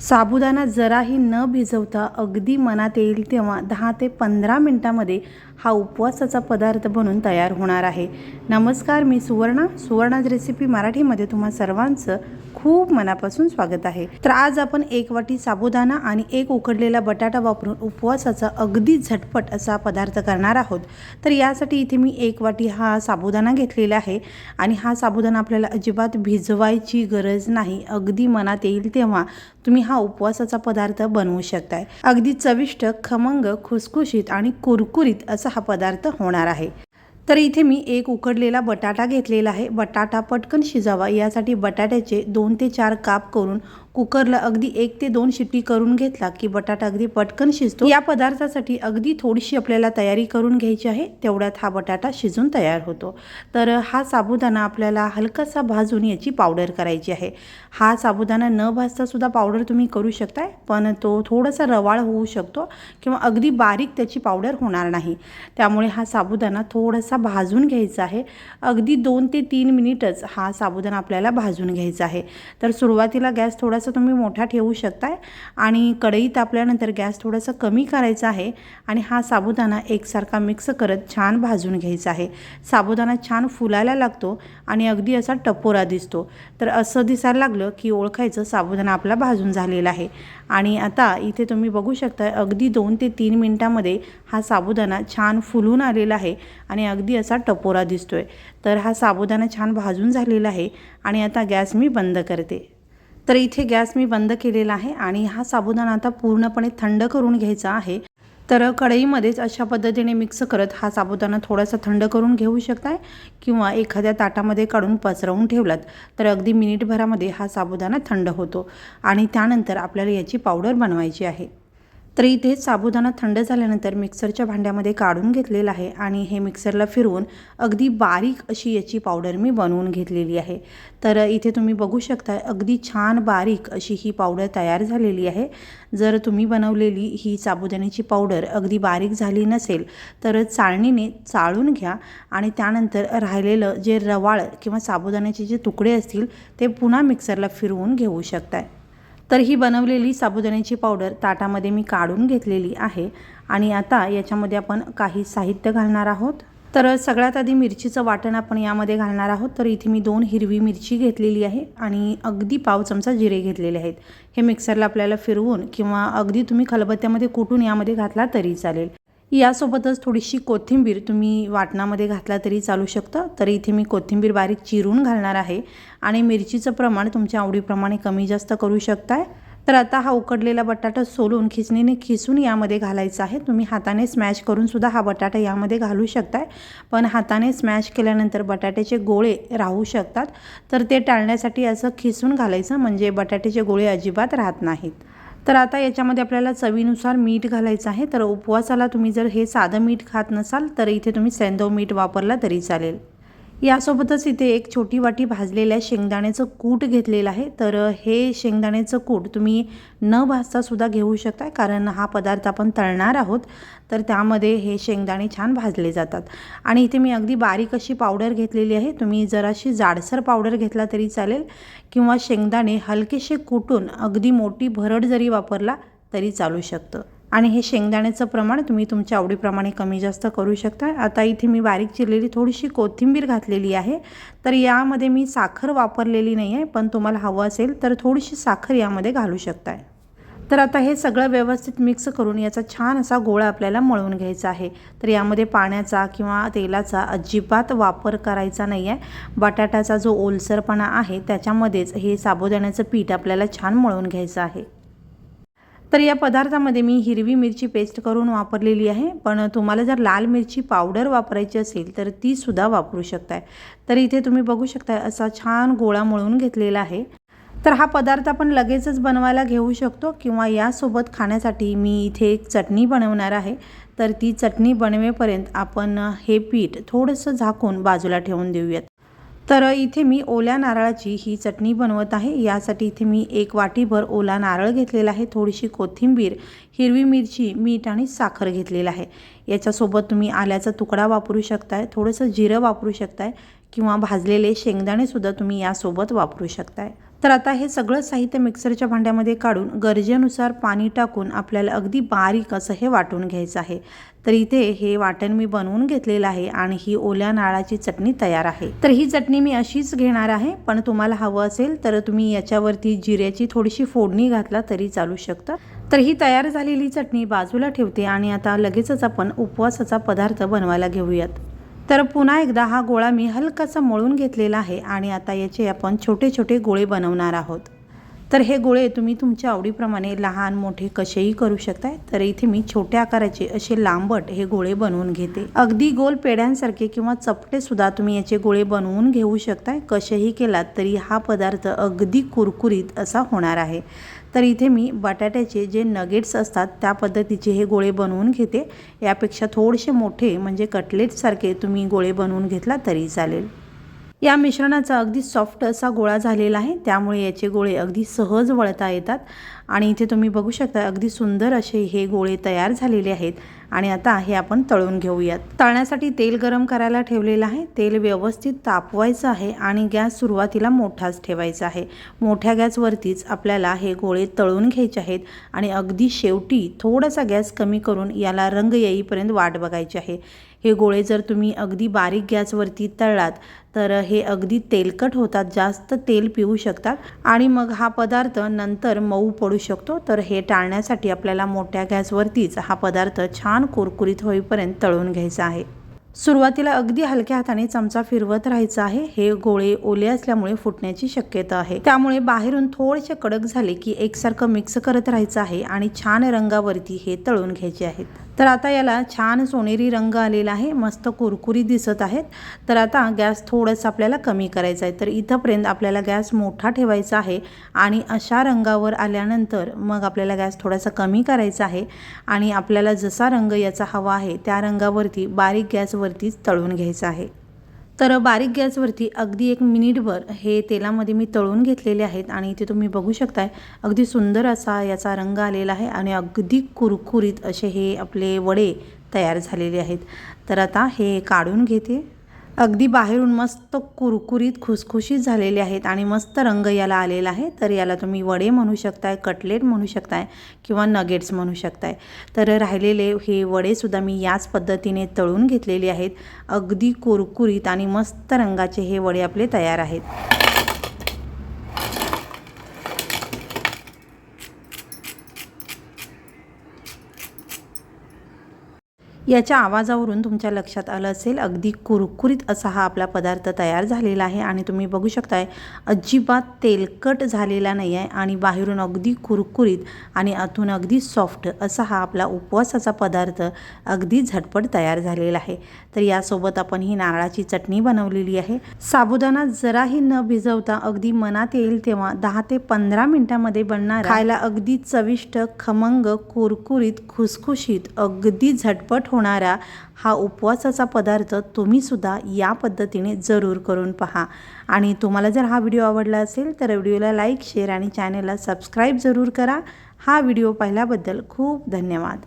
साबुदाणा जराही न भिजवता अगदी मनात येईल तेव्हा दहा ते पंधरा मिनटामध्ये हा उपवासाचा पदार्थ बनून तयार होणार आहे. नमस्कार मी सुवर्णा. सुवर्णाज रेसिपी मराठीमध्ये तुम्हा सर्वांचं खूप मनापासून स्वागत आहे. तर आज आपण एक वाटी साबुदाणा आणि एक उकडलेला बटाटा वापरून उपवासाचा अगदी झटपट असा पदार्थ करणार आहोत. तर यासाठी इथे मी एक वाटी हा साबुदाणा घेतलेला आहे आणि हा साबुदाणा आपल्याला अजिबात भिजवायची गरज नाही. अगदी मनात येईल तेव्हा तुम्ही हा उपवासाचा पदार्थ बनवू शकताय. अगदी चविष्ट खमंग खुसखुशीत आणि कुरकुरीत असा हा पदार्थ होणार आहे. तर इथे मी एक उकडलेला बटाटा घेतलेला आहे. बटाटा पटकन शिजावा. यासाठी बटाट्याचे दोन ते चार काप करून कुकरला अगदी एक ते दोन शिट्टी करून घेतला की बटाटा अगदी पटकन शिजतो. या पदार्थासाठी अगदी थोडीशी आपल्याला तयारी करून घ्यायची आहे. तेवढ्यात हा बटाटा शिजून तयार होतो. तर हा साबुदाणा आपल्याला हलकासा भाजून याची पावडर करायची आहे. हा साबुदाणा न भाजता सुद्धा पावडर तुम्ही करू शकताय पण तो थोडासा रवाळ होऊ शकतो किंवा अगदी बारीक त्याची पावडर होणार नाही. त्यामुळे हा साबुदाणा थोडासा भाजून घ्यायचा आहे. अगदी दोन ते तीन मिनिटच हा साबुदाणा आपल्याला भाजून घ्यायचा आहे. तर सुरुवातीला गॅस थोडा थोडासा तुम्ही मोठा ठेवू शकताय. आणि कढई तापल्यानंतर गॅस थोडासा कमी करायचा आहे. आणि हा साबुदाणा एकसारखा मिक्स करत छान भाजून घ्यायचा आहे. साबुदाणा छान फुलायला लागतो आणि अगदी असा टपोरा दिसतो. तर असं दिसायला लागलं की ओळखायचं साबुदाणा आपला भाजून झालेला आहे. आणि आता इथे तुम्ही बघू शकता अगदी दोन ते तीन मिनटामध्ये हा साबुदाणा छान फुलून आलेला आहे आणि अगदी असा टपोरा दिसतोय. तर हा साबुदाणा छान भाजून झालेला आहे. आणि आता गॅस मी बंद करते. तर इथे गॅस मी बंद केलेला आहे आणि हा साबुदाणा आता पूर्णपणे थंड करून घ्यायचा आहे. तर कढईमध्येच अशा पद्धतीने मिक्स करत हा साबुदाणा थोडासा थंड करून घेऊ शकताय किंवा एखाद्या ताटामध्ये काढून पसरवून ठेवलात तर अगदी मिनिटभरामध्ये हा साबुदाणा थंड होतो आणि त्यानंतर आपल्याला याची पावडर बनवायची आहे. तर इथे साबुदाणा थंड झाल्यानंतर मिक्सरच्या भांड्यामध्ये काढून घेतलेला आहे आणि हे मिक्सरला फिरवून अगदी बारीक अशी याची पावडर मी बनवून घेतलेली आहे. तर इथे तुम्ही बघू शकता अगदी छान बारीक अशी ही पावडर तयार झालेली आहे. जर तुम्ही बनवलेली ही साबुदाण्याची पावडर अगदी बारीक झाली नसेल तर चाळणीने चाळून घ्या आणि त्यानंतर राहिलेलं जे रवाळ किंवा साबुदाण्याचे जे तुकडे असतील ते पुन्हा मिक्सरला फिरवून घेऊ शकताय. तर ही बनवलेली साबुदाण्याची पावडर ताटामध्ये मी काढून घेतलेली आहे. आणि आता याच्यामध्ये आपण काही साहित्य घालणार आहोत. तर सगळ्यात आधी मिरचीचं वाटण आपण यामध्ये घालणार आहोत. तर इथे मी दोन हिरवी मिरची घेतलेली आहे आणि अगदी पाव चमचा जिरे घेतलेले आहेत. हे मिक्सरला आपल्याला फिरवून किंवा अगदी तुम्ही खलबत्त्यामध्ये कुटून यामध्ये घातला तरी चालेल. यासोबतच थोडीशी कोथिंबीर तुम्ही वाटणामध्ये घातला तरी चालू शकतं. तर इथे मी कोथिंबीर बारीक चिरून घालणार आहे. आणि मिरचीचं प्रमाण तुमच्या आवडीप्रमाणे कमी जास्त करू शकताय. तर आता हा उकडलेला बटाटा सोलून खिचणीने खिसून यामध्ये घालायचा आहे. तुम्ही हाताने स्मॅश करूनसुद्धा हा बटाटा यामध्ये घालू शकताय. पण हाताने स्मॅश केल्यानंतर बटाट्याचे गोळे राहू शकतात. तर ते टाळण्यासाठी असं खिसून घालायचं. म्हणजे बटाट्याचे गोळे अजिबात राहत नाहीत. तर आता याच्यामध्ये आपल्याला चवीनुसार मीठ घालायचं आहे. तर उपवासाला तुम्ही जर हे साधं मीठ खात नसाल तर इथे तुम्ही सेंदव मीठ वापरला तरी चालेल. यासोबतच इथे एक छोटी वाटी भाजलेल्या शेंगदाण्याचं कूट घेतलेलं आहे. तर हे शेंगदाण्याचं कूट तुम्ही न भाजतासुद्धा घेऊ शकता कारण हा पदार्थ आपण तळणार आहोत. तर त्यामध्ये हे शेंगदाणे छान भाजले जातात. आणि इथे मी अगदी बारीक अशी पावडर घेतलेली आहे. तुम्ही जराशी जाडसर पावडर घेतला तरी चालेल किंवा शेंगदाणे हलकेसे कुटून अगदी मोठी भरड जरी वापरला तरी चालू शकतं. आणि हे शेंगदाण्याचं प्रमाण तुम्ही तुमच्या आवडीप्रमाणे कमी जास्त करू शकता. आता इथे मी बारीक चिरलेली थोडीशी कोथिंबीर घातलेली आहे. तर यामध्ये मी साखर वापरलेली नाही आहे पण तुम्हाला हवं असेल तर थोडीशी साखर यामध्ये घालू शकताय. तर आता हे सगळं व्यवस्थित मिक्स करून याचा छान असा गोळा आपल्याला मळून घ्यायचा आहे. तर यामध्ये पाण्याचा किंवा तेलाचा अजिबात वापर करायचा नाही आहे. बटाट्याचा जो ओलसरपणा आहे त्याच्यामध्येच हे साबुदाण्याचं पीठ आपल्याला छान मळून घ्यायचं आहे. तर या पदार्थामध्ये मी हिरवी मिरची पेस्ट करून वापरलेली आहे. पण तुम्हाला जर लाल मिरची पावडर वापरायची असेल तर ती सुद्धा वापरू शकताय. तर इथे तुम्ही बघू शकताय असा छान गोळा मळून घेतलेला आहे. तर हा पदार्थ आपण लगेचच बनवायला घेऊ शकतो किंवा यासोबत खाण्यासाठी मी इथे एक चटणी बनवणार आहे. तर ती चटणी बनवेपर्यंत आपण हे पीठ थोडंसं झाकून बाजूला ठेवून देऊयात. तर इथे मी ओल्या नारळाची ही चटणी बनवत आहे. यासाठी इथे मी एक वाटीभर ओला नारळ घेतलेला आहे. थोडीशी कोथिंबीर हिरवी मिरची मीठ आणि साखर घेतलेला आहे. याच्यासोबत तुम्ही आल्याचा तुकडा वापरू शकताय थोडंसं जिरं वापरू शकताय किंवा भाजलेले शेंगदाणेसुद्धा तुम्ही यासोबत वापरू शकताय. तर आता हे सगळं साहित्य मिक्सरच्या भांड्यामध्ये काढून गरजेनुसार पाणी टाकून आपल्याला अगदी बारीक असं हे वाटून घ्यायचं आहे. तर इथे हे वाटण मी बनवून घेतलेलं आहे आणि ही ओल्या नाळाची चटणी तयार आहे. तर ही चटणी मी अशीच घेणार आहे पण तुम्हाला हवं असेल तर तुम्ही याच्यावरती जिऱ्याची थोडीशी फोडणी घातला तरी चालू शकतं. तर ही तयार झालेली चटणी बाजूला ठेवते आणि आता लगेचच आपण उपवासाचा पदार्थ बनवायला घेऊयात. तर पुन्हा एकदा हा गोळा मी हलकासा मळून घेतलेला आहे आणि आता याचे आपण छोटे छोटे गोळे बनवणार आहोत. तर हे गोळे तुम्ही तुमच्या आवडीप्रमाणे लहान मोठे कसेही करू शकताय. तर इथे मी छोट्या आकाराचे असे लांबट हे गोळे बनवून घेते. अगदी गोल पेड्यांसारखे किंवा चपटे सुद्धा तुम्ही याचे गोळे बनवून घेऊ शकताय. कसेही केलात तरी हा पदार्थ अगदी कुरकुरीत असा होणार आहे. तर इथे मी बटाट्याचे जे नगेट्स असतात त्या पद्धतीचे हे गोळे बनवून घेते. यापेक्षा थोडेसे मोठे म्हणजे कटलेटसारखे तुम्ही गोळे बनवून घेतला तरी चालेल. या मिश्रणाचा अगदी सॉफ्ट असा गोळा झालेला आहे. त्यामुळे याचे गोळे अगदी सहज वळता येतात. आणि इथे तुम्ही बघू शकता अगदी सुंदर असे हे गोळे तयार झालेले आहेत. आणि आता हे आपण तळून घेऊयात. तळण्यासाठी तेल गरम करायला ठेवलेलं आहे. तेल व्यवस्थित तापवायचं आहे आणि गॅस सुरुवातीला मोठाच ठेवायचा आहे. मोठ्या गॅसवरतीच आपल्याला हे गोळे तळून घ्यायचे आहेत आणि अगदी शेवटी थोडासा गॅस कमी करून याला रंग येईपर्यंत वाट बघायची आहे. हे गोळे जर तुम्ही अगदी बारीक गॅसवरती तळलात तर हे अगदी तेलकट होतात. जास्त तेल पिऊ शकतात आणि मग हा पदार्थ नंतर मऊ पडू शकतो. तर हे टाळण्यासाठी आपल्याला मोठ्या गॅसवरतीच हा पदार्थ छान कुरकुरीत होईपर्यंत तळून घ्यायचा आहे. सुरुवातीला अगदी हलक्या हाताने चमचा फिरवत राहायचा आहे. हे गोळे ओले असल्यामुळे फुटण्याची शक्यता आहे. त्यामुळे बाहेरून थोडेसे कडक झाले की एकसारखं मिक्स करत राहायचं आहे आणि छान रंगावरती हे तळून घ्यायचे आहेत. तर आता याला छान सोनेरी रंग आलेला आहे मस्त कुरकुरी दिसत आहेत. तर आता गॅस थोडंसं आपल्याला कमी करायचा आहे. तर इथंपर्यंत आपल्याला गॅस मोठा ठेवायचा आहे आणि अशा रंगावर आल्यानंतर मग आपल्याला गॅस थोडासा कमी करायचा आहे आणि आपल्याला जसा रंग याचा हवा आहे त्या रंगावरती बारीक गॅसवरतीच तळून घ्यायचा आहे. तर बारीक गॅसवरती अगदी एक मिनिटभर हे तेलामध्ये मी तळून घेतलेले आहेत आणि इथे तुम्ही बघू शकताय अगदी सुंदर असा याचा रंग आलेला आहे आणि अगदी कुरकुरीत असे हे आपले वडे तयार झालेले आहेत. तर आता हे काढून घेते. अगदी बाहेरून मस्त कुरकुरीत खुसखुशीत झालेले आहेत आणि मस्त रंग याला आलेला आहे. तर याला तुम्ही वडे म्हणू शकताय कटलेट म्हणू शकताय किंवा नगेट्स म्हणू शकताय. तर राहिलेले हे वडेसुद्धा मी याच पद्धतीने तळून घेतलेले आहेत. अगदी कुरकुरीत आणि मस्त रंगाचे हे वडे आपले तयार आहेत. याच्या आवाजावरून तुमच्या लक्षात आलं असेल अगदी कुरकुरीत असा हा आपला पदार्थ तयार झालेला आहे आणि तुम्ही बघू शकताय अजिबात तेलकट झालेला नाही आहे आणि बाहेरून अगदी कुरकुरीत आणि आतून अगदी सॉफ्ट असा हा आपला उपवासाचा पदार्थ अगदी झटपट तयार झालेला आहे. तर यासोबत आपण ही नारळाची चटणी बनवलेली आहे. साबुदाणा जराही न भिजवता अगदी मनात येईल तेव्हा दहा ते पंधरा मिनटामध्ये बनणार खायला अगदी चविष्ट खमंग कुरकुरीत खुसखुशीत अगदी झटपट होणारा हा उपवासाचा पदार्थ तुम्हीसुद्धा या पद्धतीने जरूर करून पहा. आणि तुम्हाला जर हा व्हिडिओ आवडला असेल तर व्हिडिओला लाईक शेअर आणि चॅनलला सबस्क्राईब जरूर करा. हा व्हिडिओ पाहिल्याबद्दल खूप धन्यवाद.